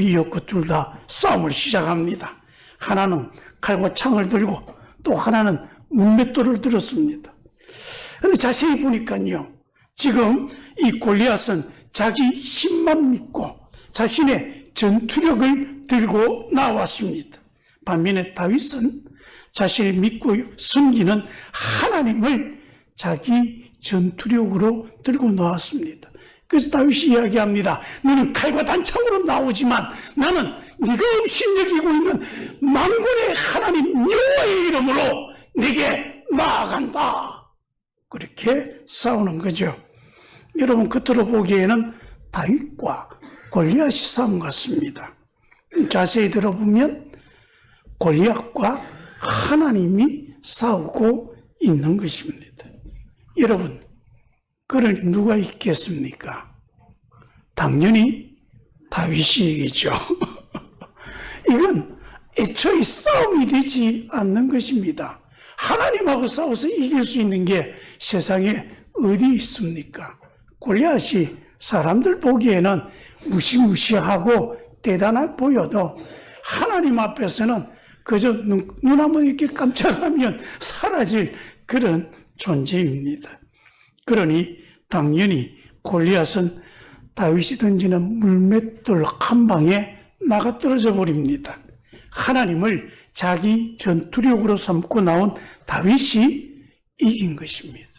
이었고 둘 다 싸움을 시작합니다. 하나는 칼과 창을 들고 또 하나는 문맷돌을 들었습니다. 근데 자세히 보니까요. 지금 이 골리앗은 자기 힘만 믿고 자신의 전투력을 들고 나왔습니다. 반면에 다윗은 자신을 믿고 숨기는 하나님을 자기 전투력으로 들고 나왔습니다. 그래서 다윗이 이야기합니다. 너는 칼과 단창으로 나오지만 나는 네가 없인 여기고 있는 만군의 하나님 여호와의 이름으로 네게 나아간다. 그렇게 싸우는 거죠. 여러분 겉으로 보기에는 다윗과 골리앗이 싸움 같습니다. 자세히 들어보면 골리앗과 하나님이 싸우고 있는 것입니다. 여러분, 그러니 누가 있겠습니까? 당연히 다윗이겠죠. 이건 애초에 싸움이 되지 않는 것입니다. 하나님하고 싸워서 이길 수 있는 게 세상에 어디 있습니까? 골리앗이 사람들 보기에는 무시무시하고 대단해 보여도 하나님 앞에서는 그저 눈, 눈 한번 이렇게 깜짝하면 사라질 그런 존재입니다. 그러니 당연히 골리앗은 다윗이 던지는 물맷돌 한 방에 나가 떨어져 버립니다. 하나님을 자기 전투력으로 삼고 나온 다윗이 이긴 것입니다.